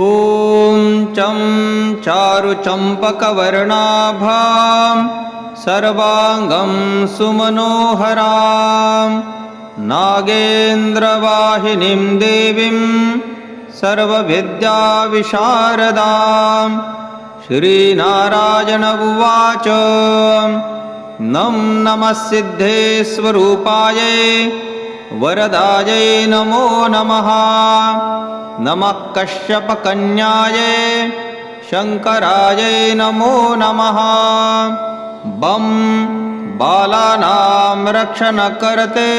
ॐ चं चारुचम्पकवर्णाभां सर्वाङ्गं सुमनोहरां नागेन्द्रवाहिनीं देवीं सर्वविद्याविशारदां श्रीनारायण उवाच। नं नमः सिद्धेश्वरूपायै वरदायै नमो नमः नमः कश्यपकन्यायै शङ्करायै नमो नमः। बं बालानां रक्षणकर्ते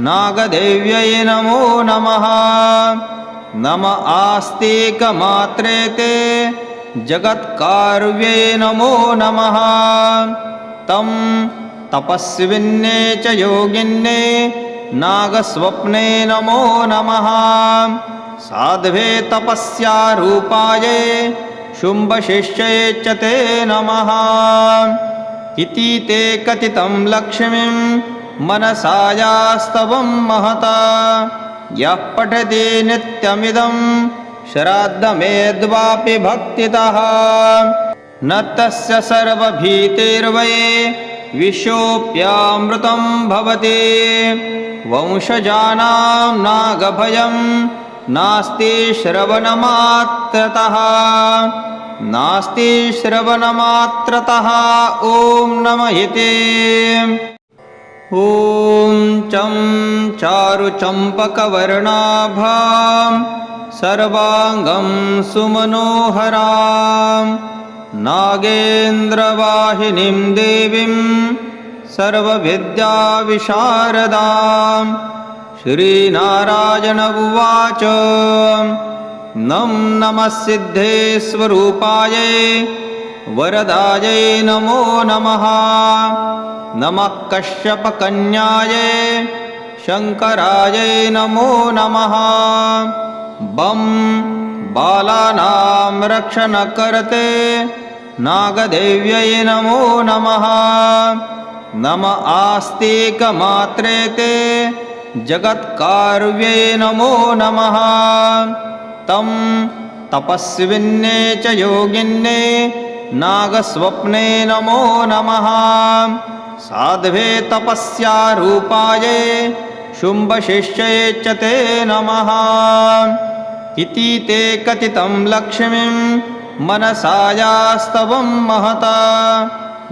नागदेव्यै नमो नमः। नम आस्तिकमात्रे ते जगत्कार्ये नमो नमः। तं तपस्विन्ये च योगिन्ये नागस्वप्ने नमो नमः साध्वे तपस्यारूपाये शुम्भशिष्ये च ते नमः इति ते कथितं लक्ष्मीं मनसायास्तवं महता। यः पठति नित्यमिदं श्राद्धमेद्वापि भक्तितः। न तस्य सर्वभीतिर्वै विशोऽप्यामृतं भवति। वंशजानां नागभयं नास्ति श्रवणमात्रतः। नास्ति श्रवणमात्रतः। ॐ नमः इति ॐ चं चारुचम्पकवर्णाभां सर्वाङ्गं सुमनोहरां। नागेन्द्रवाहिनीं देवीं सर्वविद्याविशारदां श्रीनारायण उवाच। नं नमः सिद्धेश्वरूपायै वरदायै नमो नमः। नमः कश्यपकन्यायै शङ्करायै नमो नमः। बं बालानां रक्षणकर्ते नागदेव्यै नमो नमः। नम आस्तिकमात्रे ते जगत्कार्ये नमो नमः। तं तपस्विन्ये च योगिन्ये नागस्वप्ने नमो नमः। साध्वे तपस्यारूपाये शुम्भशिष्ये च ते नमः। इति ते कथितं लक्ष्मीं मनसायास्तवं महता।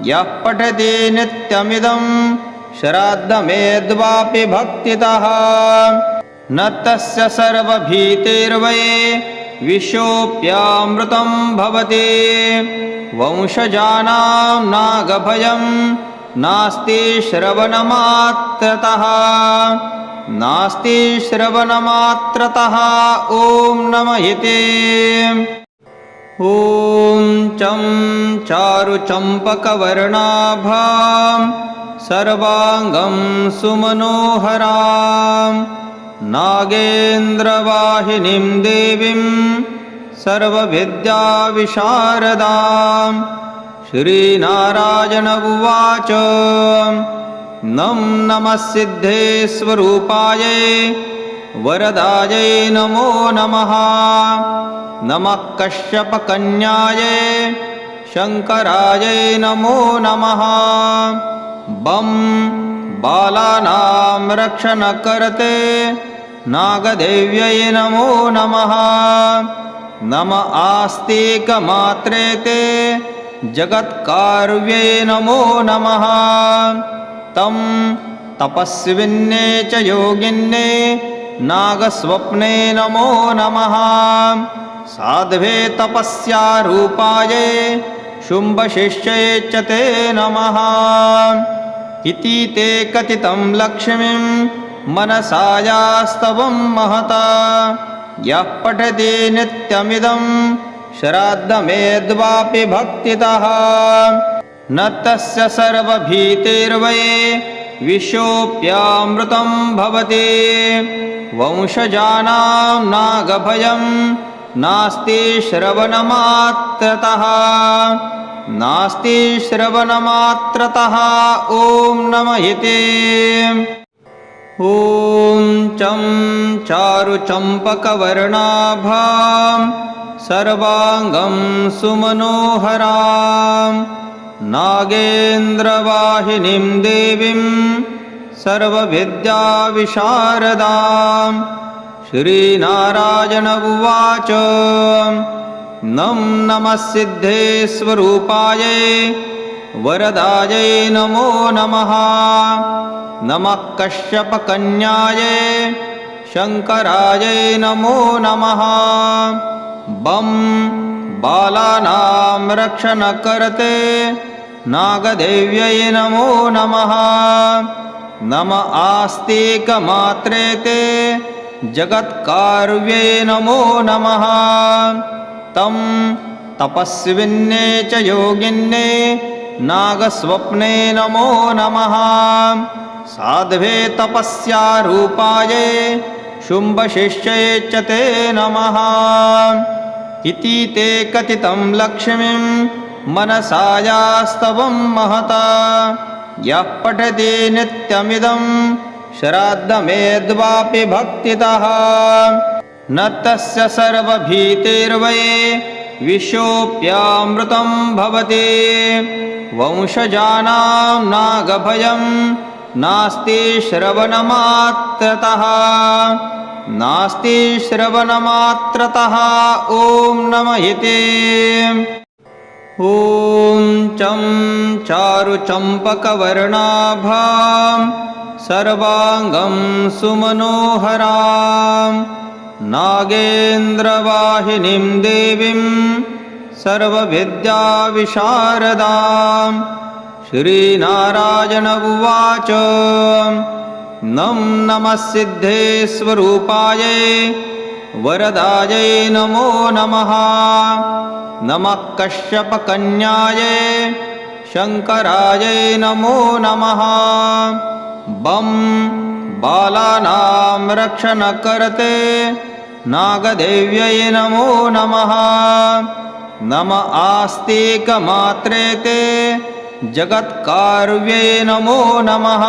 यः पठति नित्यमिदं श्राद्धमेद्वापि भक्तितः। न तस्य सर्वभीतिर्वै विशोऽप्यामृतं भवति। वंशजानां नागभयं नास्ति श्रवणमात्रतः। नास्ति श्रवणमात्रतः ॐ नमः इति। ॐ चं चारुचम्पकवर्णाभां सर्वाङ्गं सुमनोहरां नागेन्द्रवाहिनीं देवीं सर्वविद्याविशारदां श्रीनारायण उवाच। नं नमः सिद्धेश्वरूपायै वरदायै नमो नमः। नमः कश्यपकन्यायै शङ्करायै नमो नमः बं बालानां रक्षणकर्ते नागदेव्यै नमो नमः। नम आस्तिकमात्रे ते जगत्कार्ये नमो नमः। तं तपस्विन्ये च योगिन्ये नागस्वप्ने नमो नमः। साध्वे तपस्यारूपाये। शुम्भशिष्ये च ते नमः इति ते कथितं लक्ष्मीं मनसायास्तवं महता। यः पठति नित्यमिदं श्राद्धमेद्वापि भक्तितः। न तस्य सर्वभीतिर्वै विशोऽप्यामृतं भवति। वंशजानां नागभयं नास्ति श्रवणमात्रतः नास्ति श्रवणमात्रतः। ॐ नमः इति। ॐ चं चारुचम्पकवर्णाभां सर्वाङ्गं सुमनोहरां नागेन्द्रवाहिनीं देवीं सर्वविद्याविशारदां श्रीनारायण उवाच नं नमः सिद्धेश्वरूपायै वरदायै नमो नमः। नमः कश्यपकन्यायै शङ्करायै नमो नमः। बं बालानां रक्षणकर्ते नागदेव्यै नमो नमः। नम आस्तिकमात्रे ते जगत्कार्ये नमो नमः तं तपस्विन्ये च योगिन्ये नागस्वप्ने नमो नमः। साध्वे तपस्यारूपाये शुम्भशिष्ये च ते नमः। इति ते कथितं लक्ष्मीं मनसायास्तवं महता। यः पठति नित्यमिदं श्राद्धमेद्वापि भक्तितः न तस्य सर्वभीतिर्वै विशोऽप्यामृतं भवति। वंशजानां नागभयं नास्ति श्रवणमात्रतः। नास्ति श्रवणमात्रतः। ॐ नम इति। ॐ चं चारुचम्पकवर्णाभां सर्वाङ्गं सुमनोहरां नागेन्द्रवाहिनीं देवीं सर्वविद्याविशारदां श्रीनारायण उवाच। नं नमः सिद्धेश्वरूपायै वरदायै नमो नमः। नमः कश्यपकन्यायै शङ्करायै नमो नमः। बं बालानां रक्षणकर्ते नागदेव्यै नमो नमः। नम आस्तिकमात्रे ते जगत्कार्ये नमो नमः।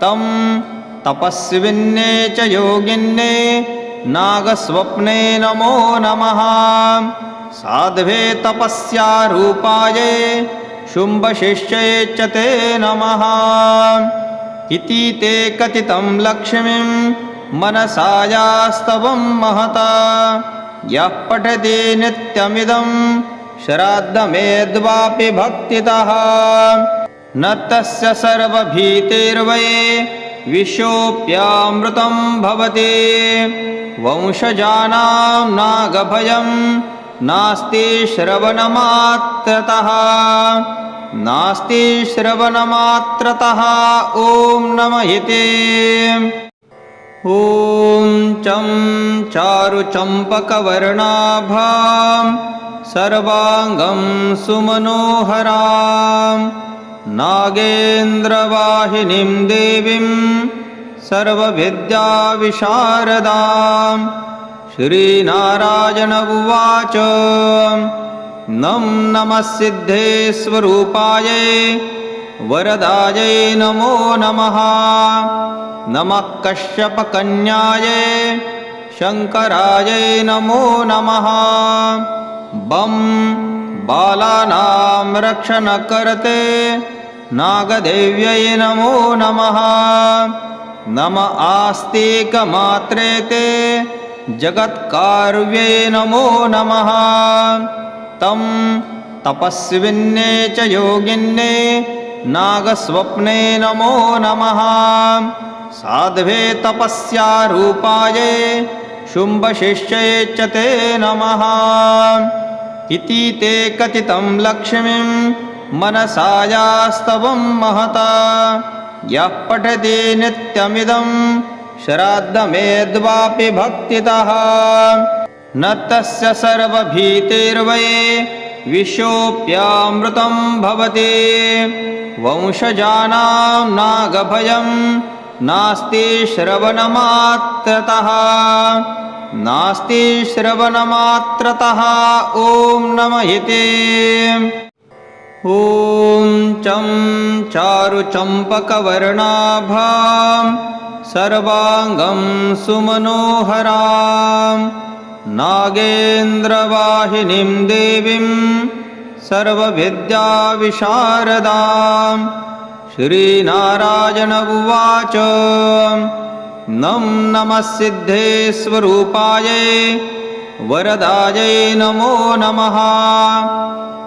तं तपस्विन्ये च योगिन्ये नागस्वप्ने नमो नमः। साध्वे तपस्यारूपाये। शुम्भशिष्ये च ते नमः इति ते कथितं लक्ष्मीं मनसायास्तवं महता। यः पठति नित्यमिदं श्राद्धमेद्वापि भक्तितः। न तस्य सर्वभीतिर्वै विशोऽप्यामृतं भवति। वंशजानां नागभयं नास्ति श्रवणमात्रतः नास्ति श्रवणमात्रतः। ॐ नम इति। ॐ चं चारुचम्पकवर्णाभां सर्वाङ्गं सुमनोहरां नागेन्द्रवाहिनीं देवीं सर्वविद्याविशारदां श्रीनारायण उवाच नं नमः सिद्धेश्वरूपायै वरदायै नमो नमः। नमः कश्यपकन्यायै शङ्करायै नमो नमः। बं बालानां रक्षणकर्ते नागदेव्यै नमो नमः। नम आस्तिकमात्रे ते जगत्कार्ये नमो नमः तं तपस्विन्ये च योगिन्ये नागस्वप्ने नमो नमः। साध्वे तपस्यारूपाये शुम्भशिष्ये च ते नमः। इति ते कथितं लक्ष्मीं मनसायास्तवं महता। यः पठति नित्यमिदं श्राद्धमेद्वापि भक्तितः न तस्य सर्वभीतिर्वै विशोऽप्यामृतं भवति। वंशजानां नागभयं नास्ति श्रवणमात्रतः। नास्ति श्रवणमात्रतः। ॐ नम इति। ॐ चं चारुचम्पकवर्णाभां। सर्वाङ्गं सुमनोहरां नागेन्द्रवाहिनीं देवीं सर्वविद्याविशारदां श्रीनारायण उवाच। नं नमः सिद्धेश्वरूपायै वरदायै नमो नमः।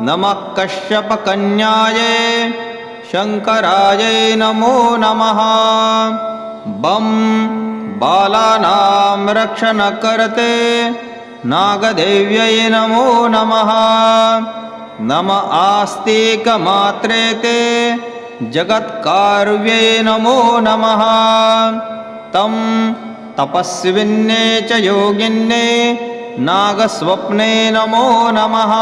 नमः कश्यपकन्यायै शङ्करायै नमो नमः। बं बालानां रक्षणकर्ते नागदेव्यै नमो नमः। नम आस्तिकमात्रे ते जगत्कार्ये नमो नमः। तं तपस्विन्ये च योगिन्ये नागस्वप्ने नमो नमः।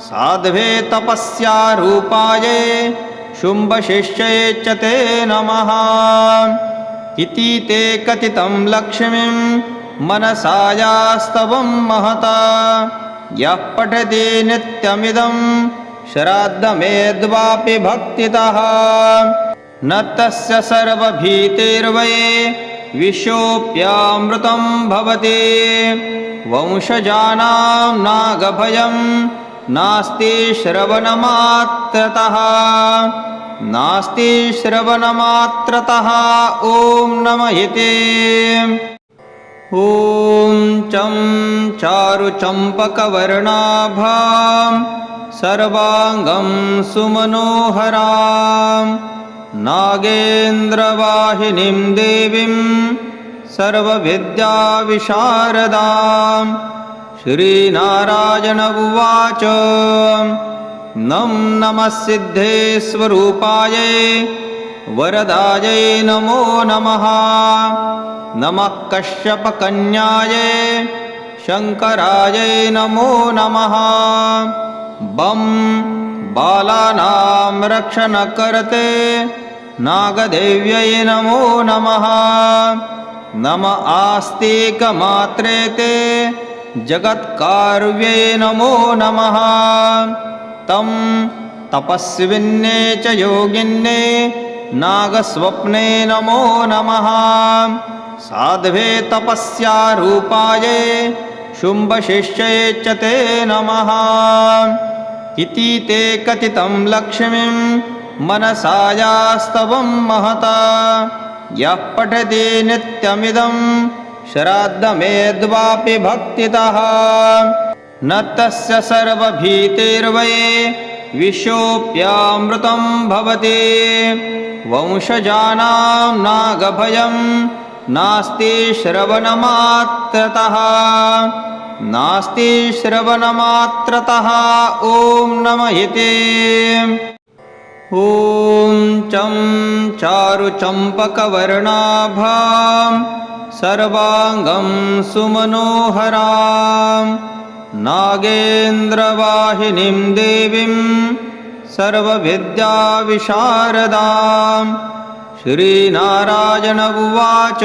साध्वे तपस्यारूपाये। शुम्भशिष्ये च ते नमः इति ते कथितं लक्ष्मीं मनसायास्तवं महता। यः पठति नित्यमिदं श्राद्धमेद्वापि भक्तितः। न तस्य सर्वभीतिर्वै विशोऽप्यामृतं भवति। वंशजानां नागभयं नास्ति श्रवणमात्रतः नास्ति श्रवणमात्रतः। ॐ नम इति। ॐ चं चारुचम्पकवर्णाभां सर्वाङ्गं सुमनोहरां नागेन्द्रवाहिनीं देवीं सर्वविद्याविशारदां श्रीनारायण उवाच नं नमः सिद्धेश्वरूपायै वरदायै नमो नमः। नमः कश्यपकन्यायै शङ्करायै नमो नमः। बं बालानां रक्षणकर्ते नागदेव्यै नमो नमः। नम आस्तिकमात्रे ते जगत्कार्ये नमो नमः तं तपस्विन्ये च योगिन्ये नागस्वप्ने नमो नमः। साध्वे तपस्यारूपाये शुम्भशिष्ये च ते नमः। इति ते कथितं लक्ष्मीं मनसायास्तवं महता। यः पठति नित्यमिदं श्राद्धमेद्वापि भक्तितः न तस्य सर्वभीतिर्वै विशोऽप्यामृतं भवति। वंशजानां नागभयं नास्ति श्रवणमात्रतः। नास्ति श्रवणमात्रतः। ॐ नम इति। ॐ चं चारुचम्पकवर्णाभां सर्वाङ्गं सुमनोहरां नागेन्द्रवाहिनीं देवीं सर्वविद्याविशारदां श्रीनारायण उवाच।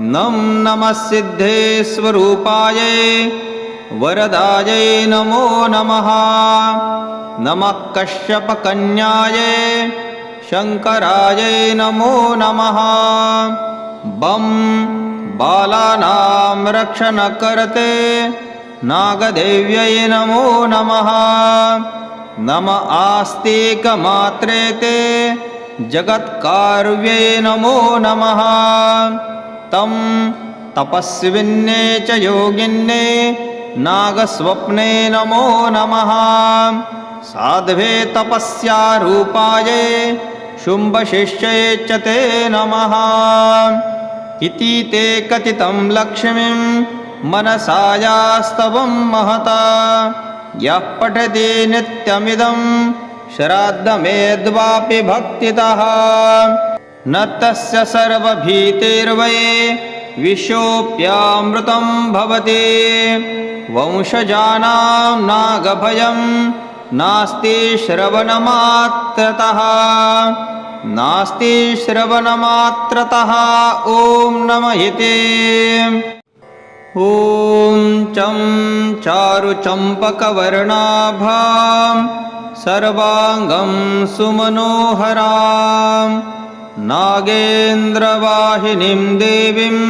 नं नमः सिद्धेश्वरूपायै वरदायै नमो नमः। नमः कश्यपकन्यायै शङ्करायै नमो नमः। बं बालानां रक्षणकर्ते नागदेव्यै नमो नमः। नम आस्तिकमात्रे ते। जगत्कार्ये नमो नमः। तं तपस्विन्ये च योगिन्ये नागस्वप्ने नमो नमः। साध्वे तपस्यारूपाये। शुम्भशिष्ये च ते नमः इति ते कथितं लक्ष्मीं मनसायास्तवं महता। यः पठति नित्यमिदं श्राद्धमेद्वापि भक्तितः। न तस्य सर्वभीतिर्वै विशोऽप्यामृतं भवति। वंशजानां नागभयं नास्ति श्रवणमात्रतः नास्ति श्रवणमात्रतः। ॐ नम इति। ॐ चं चारुचम्पकवर्णाभां सर्वाङ्गं सुमनोहरां नागेन्द्रवाहिनीं देवीं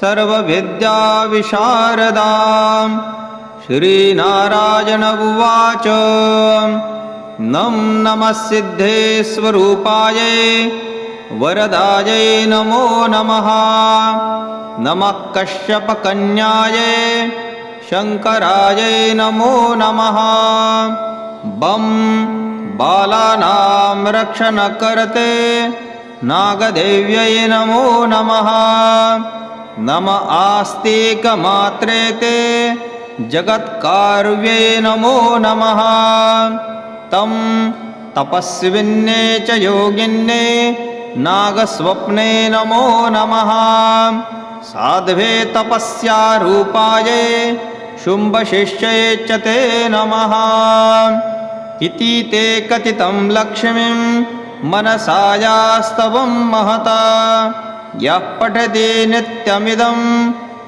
सर्वविद्याविशारदां श्रीनारायण उवाच नं नमः सिद्धेश्वरूपायै वरदायै नमो नमः। नमः कश्यपकन्यायै शङ्करायै नमो नमः। बं बालानां रक्षणकर्ते नागदेव्यै नमो नमः। नम आस्तिकमात्रे ते जगत्कार्ये नमो नमः तं तपस्विन्ये च योगिन्ये नागस्वप्ने नमो नमः। साध्वे तपस्यारूपाये शुम्भशिष्ये च ते नमः। इति ते कथितं लक्ष्मीं मनसायास्तवं महता। यः पठति नित्यमिदं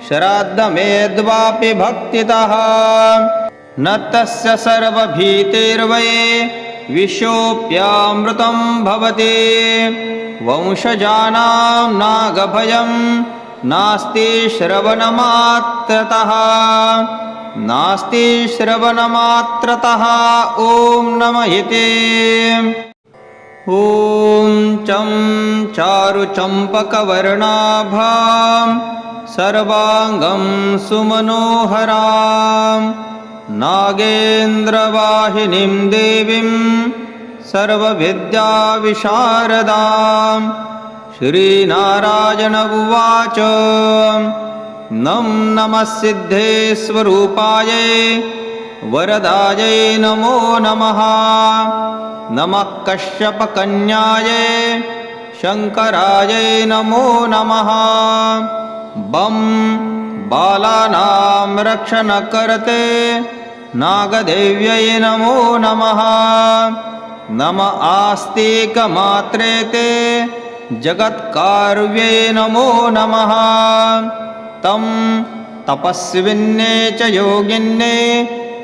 श्राद्धमेद्वापि भक्तितः न तस्य सर्वभीतिर्वै विशोऽप्यामृतं भवति। वंशजानां नागभयं नास्ति श्रवणमात्रतः। नास्ति श्रवणमात्रतः। ॐ नम इति। ॐ चं चारुचम्पकवर्णाभां सर्वाङ्गं सुमनोहरां नागेन्द्रवाहिनीं देवीं सर्वविद्याविशारदां श्रीनारायण उवाच। नं नमः सिद्धेश्वरूपायै वरदायै नमो नमः। नमः कश्यपकन्यायै शङ्करायै नमो नमः। बं बालानां रक्षणकर्ते नागदेव्यै नमो नमः। नम आस्तिकमात्रे ते जगत्कार्ये नमो नमः। तं तपस्विन्ये च योगिन्ये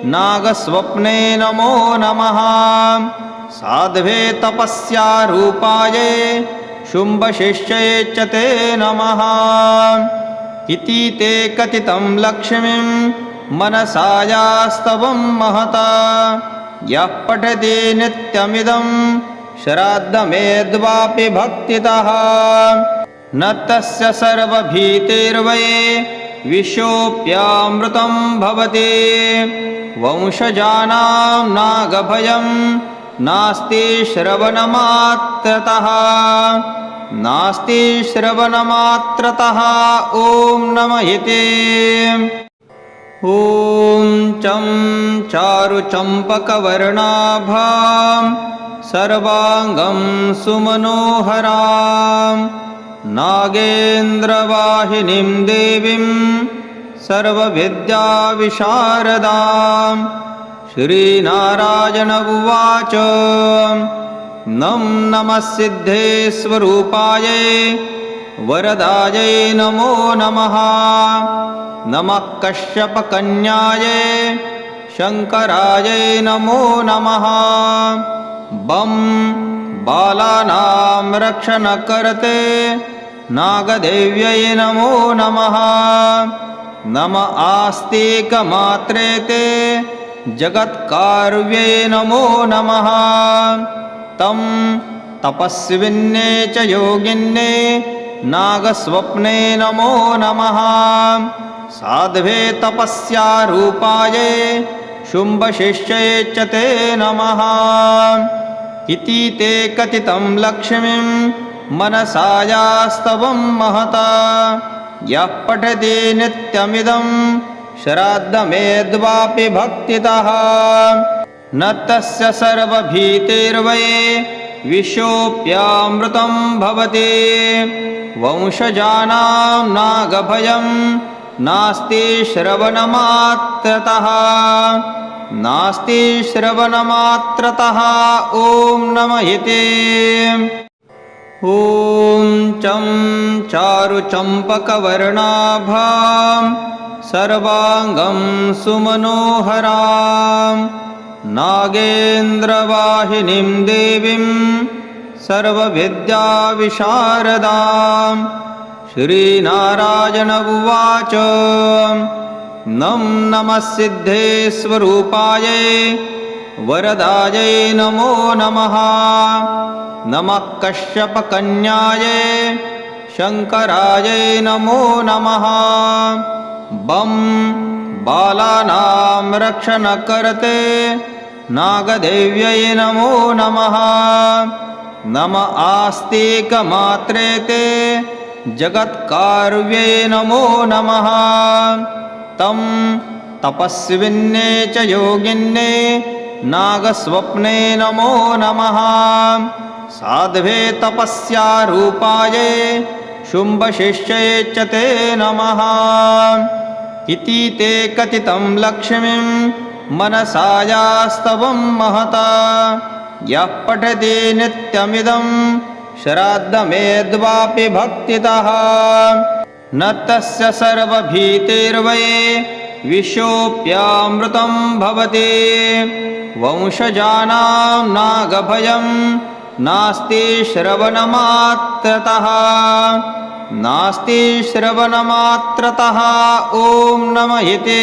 नागस्वप्ने नमो नमः। साध्वे तपस्यारूपाये शुम्भशिष्ये च ते नमः। इति ते कथितं लक्ष्मीं मनसायास्तवं महता। यः पठति नित्यमिदं श्राद्धमेद्वापि भक्तितः। न तस्य सर्वभीतिर्वै विशोऽप्यामृतं भवति। वंशजानां नागभयं नास्ति श्रवणमात्रतः। नास्ति श्रवणमात्रतः ॐ नम इति ॐ चं चारुचम्पकवर्णाभां सर्वाङ्गं सुमनोहरां। नागेन्द्रवाहिनीं देवीं सर्वविद्याविशारदां। श्रीनारायण उवाच नं नमः सिद्धेश्वरूपायै वरदायै नमो नमः नमः कश्यपकन्यायै शङ्करायै नमो नमः। बं बालानां रक्षणकर्ते नागदेव्यै नमो नमः। नम आस्तिकमात्रे ते जगत्कार्ये नमो नमः। तं तपस्विन्ये च योगिन्ये नागस्वप्ने नमो नमः साध्वे तपस्यारूपाये शुम्भशिष्ये च ते नमः। इति ते कथितं लक्ष्मीं मनसायास्तवं महता। यः पठति नित्यमिदं श्राद्धमेद्वापि भक्तितः। न तस्य सर्वभीतिर्वै विशोऽप्यामृतं भवति। वंशजानां नागभयं नास्ति श्रवणमात्रतः। नास्ति श्रवणमात्रतः। ॐ नम इति। ॐ चं चारुचम्पकवर्णाभां सर्वाङ्गं सुमनोहरां नागेन्द्रवाहिनीं देवीं सर्वविद्याविशारदां श्रीनारायण उवाच। नं नमः सिद्धेश्वरूपायै वरदायै नमो नमः। नमः कश्यपकन्यायै शङ्करायै नमो नमः। बं बालानां रक्षणकर्ते नागदेव्यै नमो नमः। नम आस्तिकमात्रे ते जगत्कार्ये नमो नमः। तं तपस्विन्ये च योगिन्ये नागस्वप्ने नमो नमः। साध्वे तपस्यारूपाये शुम्भशिष्ये च ते नमः। इति ते कथितं लक्ष्मीं मनसायास्तवं महता। यः पठति नित्यमिदं श्राद्धमेद्वापि भक्तितः। न तस्य सर्वभीतिर्वै विशोऽप्यामृतं भवति। वंशजानां नागभयं नास्ति श्रवणमात्रतः। नास्ति श्रवणमात्रतः। ॐ नम इति